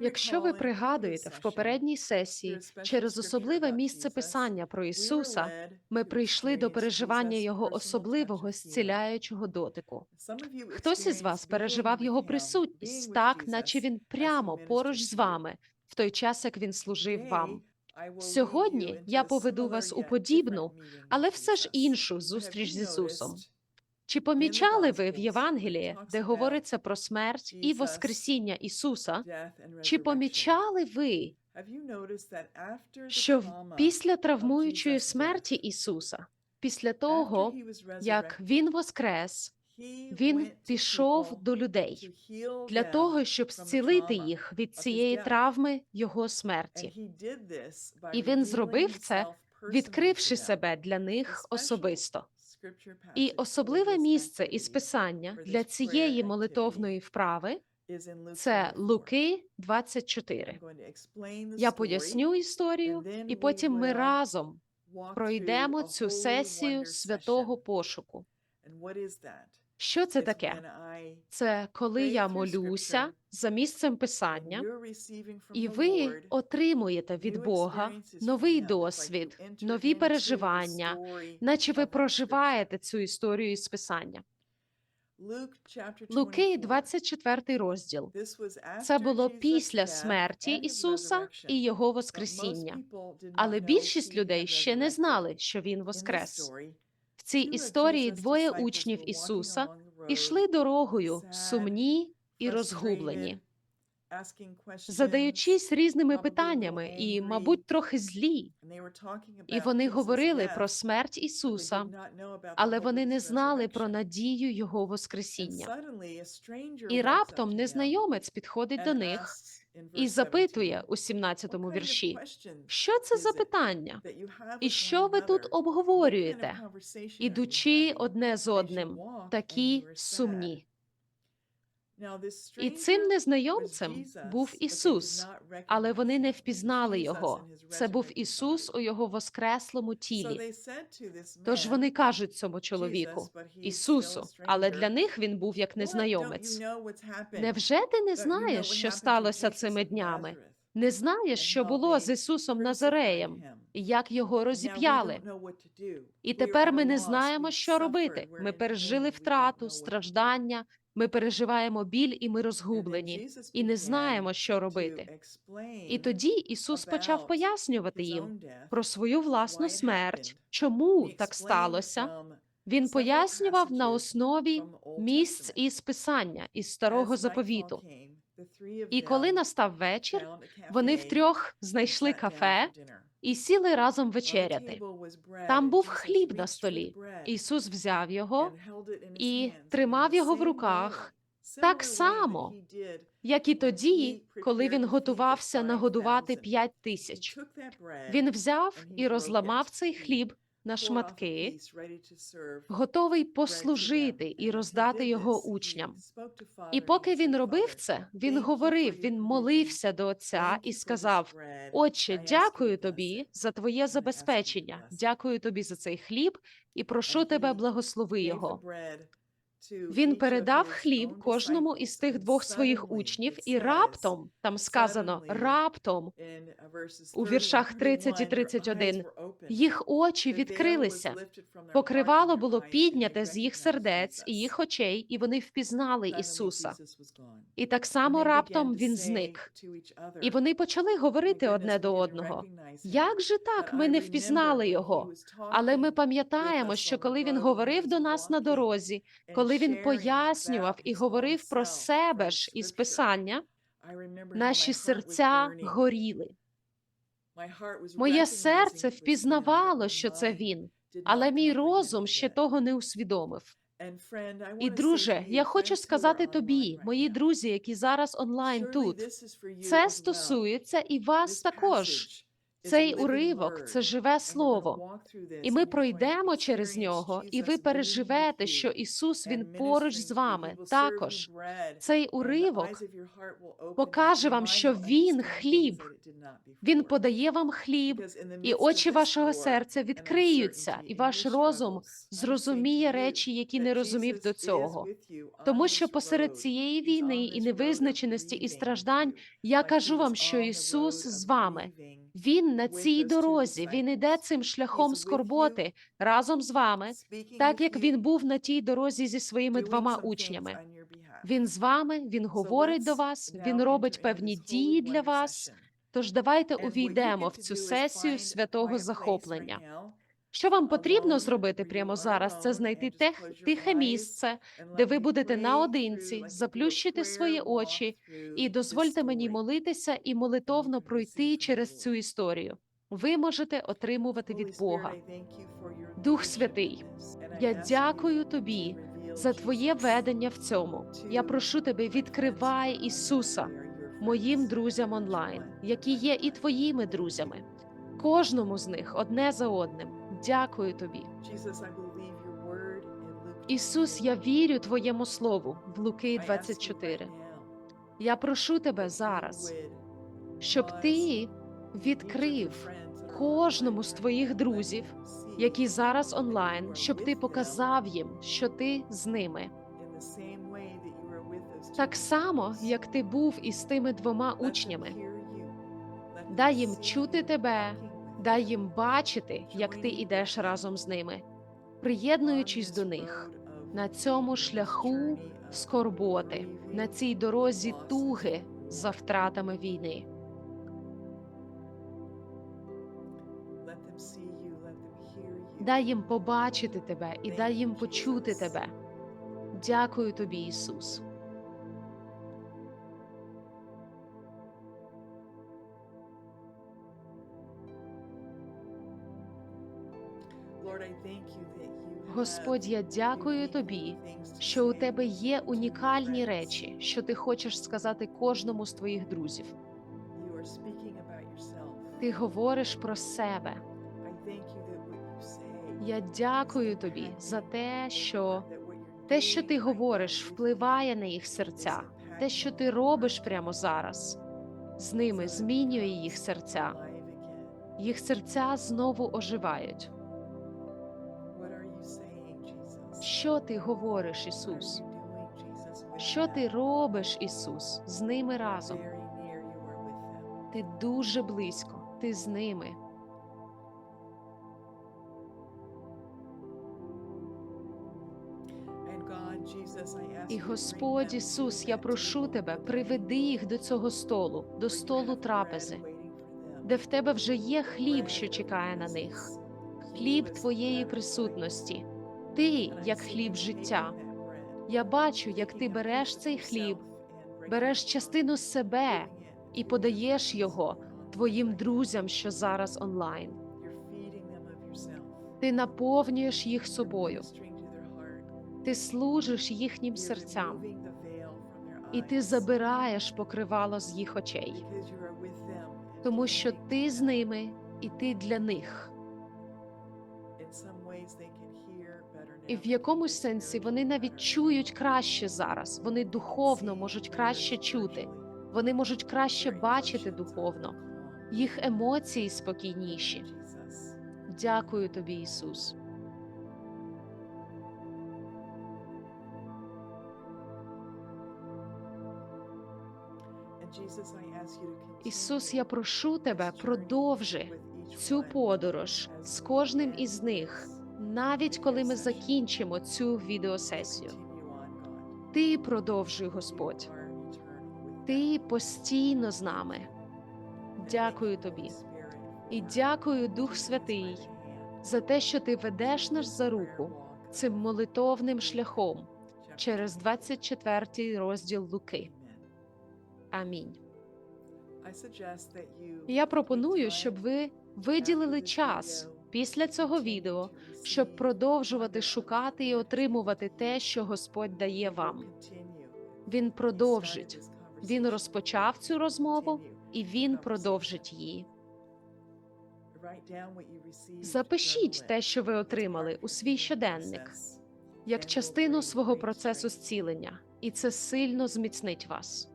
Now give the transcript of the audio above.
Якщо ви пригадуєте, в попередній сесії через особливе місце писання про Ісуса ми прийшли до переживання Його особливого зціляючого дотику. Хтось із вас переживав його присутність так, наче він прямо поруч з вами в той час, як він служив вам. Сьогодні я поведу вас у подібну, але все ж іншу зустріч з Ісусом. Чи помічали ви в Євангелії, де говориться про смерть і Воскресіння Ісуса? Чи помічали ви, що після травмуючої смерті Ісуса, після того, як Він воскрес, Він пішов до людей для того, щоб зцілити їх від цієї травми Його смерті, І він зробив це, відкривши себе для них особисто. І особливе місце із писання для цієї молитовної вправи це Луки 24. Я поясню історію, і потім ми разом пройдемо цю сесію святого пошуку. Що це таке? Це коли я молюся за місцем писання, і ви отримуєте від Бога новий досвід, нові переживання, наче ви проживаєте цю історію із писання. Луки, 24 розділ. Це було після смерті Ісуса і Його Воскресіння. Але більшість людей ще не знали, що він воскрес. В цій історії двоє учнів Ісуса ішли дорогою сумні і розгублені, задаючись різними питаннями і, мабуть, трохи злі. І вони говорили про смерть Ісуса, але вони не знали про надію Його Воскресіння. І раптом незнайомець підходить до них і запитує у 17-му вірші, що це за питання? І що ви тут обговорюєте, ідучи одне з одним, такі сумні? І цим незнайомцем був Ісус, але вони не впізнали його. Це був Ісус у його воскреслому тілі. Тож вони кажуть цьому чоловіку, Ісусу, але для них він був як незнайомець. Невже ти не знаєш, що сталося цими днями? Не знаєш, що було з Ісусом Назареєм, як його розіп'яли? І тепер ми не знаємо, що робити. Ми пережили втрату, страждання, ми переживаємо біль і ми розгублені, і не знаємо, що робити. І тоді Ісус почав пояснювати їм про свою власну смерть, чому так сталося. Він пояснював на основі місць із писання із старого заповіту. І коли настав вечір, вони втрьох знайшли кафе і сіли разом вечеряти. Там був хліб на столі. Ісус взяв його і тримав його в руках, так само, як і тоді, коли він готувався нагодувати п'ять тисяч. Він взяв і розламав цей хліб на шматки, готовий послужити і роздати його учням. І поки він робив це, він говорив, він молився до Отця і сказав: Отче, дякую тобі за твоє забезпечення, дякую тобі за цей хліб і прошу тебе, благослови його. Він передав хліб кожному із тих двох своїх учнів, і раптом там сказано раптом у віршах 30 і 31 їх очі відкрилися. Покривало було підняте з їх сердець і їх очей, і вони впізнали Ісуса. І так само раптом він зник. І вони почали говорити одне до одного. Як же так ми не впізнали його? Але ми пам'ятаємо, що коли він говорив до нас на дорозі, коли він пояснював і говорив про себе ж із писання, наші серця горіли. Моє серце впізнавало, що це він, але мій розум ще того не усвідомив. І, друже, я хочу сказати тобі, мої друзі, які зараз онлайн тут, це стосується і вас також. Цей уривок це живе слово, і ми пройдемо через нього, і ви переживете, що Ісус Він поруч з вами. Також цей уривок покаже вам, що Він хліб. Він подає вам хліб, і очі вашого серця відкриються, і ваш розум зрозуміє речі, які не розумів до цього. Тому що посеред цієї війни і невизначеності і страждань я кажу вам, що Ісус з вами. Він на цій дорозі, він іде цим шляхом скорботи разом з вами, так як він був на тій дорозі зі своїми двома учнями. Він з вами, він говорить до вас, він робить певні дії для вас. Тож давайте увійдемо в цю сесію святого захоплення. Що вам потрібно зробити прямо зараз? Це знайти тех, тихе місце, де ви будете наодинці, заплющити свої очі і дозвольте мені молитися і молитовно пройти через цю історію. Ви можете отримувати від Бога. Дух Святий, я дякую тобі за твоє ведення в цьому. Я прошу тебе, відкривай Ісуса моїм друзям онлайн, які є і твоїми друзями, кожному з них одне за одним. Дякую тобі. Ісус, я вірю твоєму слову в Луки 24. Я прошу тебе зараз, щоб ти відкрив кожному з твоїх друзів, які зараз онлайн, щоб ти показав їм, що ти з ними. Так само, як ти був із тими двома учнями. Дай їм чути тебе, дай їм бачити, як ти ідеш разом з ними, приєднуючись до них на цьому шляху скорботи, на цій дорозі туги за втратами війни. Дай їм побачити тебе і дай їм почути тебе. Дякую тобі, Ісус. Господь, я дякую тобі, що у тебе є унікальні речі, що ти хочеш сказати кожному з твоїх друзів. Ти говориш про себе. Я дякую тобі за те, що те, що ти говориш, впливає на їх серця. Те, що ти робиш прямо зараз, з ними змінює їх серця. Їх серця знову оживають. Що ти говориш, Ісус? Що ти робиш, Ісус, з ними разом? Ти дуже близько, ти з ними. І Господь Ісус, я прошу тебе, приведи їх до цього столу, до столу трапези, де в тебе вже є хліб, що чекає на них, хліб твоєї присутності. Ти як хліб життя. Я бачу, як ти береш цей хліб, береш частину себе і подаєш його твоїм друзям, що зараз онлайн. Ти наповнюєш їх собою, ти служиш їхнім серцям, і ти забираєш покривало з їх очей, тому що ти з ними і ти для них. І в якомусь сенсі вони навіть чують краще зараз. Вони духовно можуть краще чути, вони можуть краще бачити духовно, їх емоції спокійніші. Дякую тобі, Ісус. Ісус, я прошу тебе, продовжи цю подорож з кожним із них, навіть коли ми закінчимо цю відеосесію. Ти продовжуй, Господь. Ти постійно з нами. Дякую тобі. І дякую, Дух Святий, за те, що ти ведеш нас за руку цим молитовним шляхом через 24 розділ Луки. Амінь. Я пропоную, щоб ви виділили час після цього відео, щоб продовжувати шукати і отримувати те, що Господь дає вам. Він продовжить. Він розпочав цю розмову, і він продовжить її. Запишіть те, що ви отримали, у свій щоденник, як частину свого процесу зцілення, і це сильно зміцнить вас.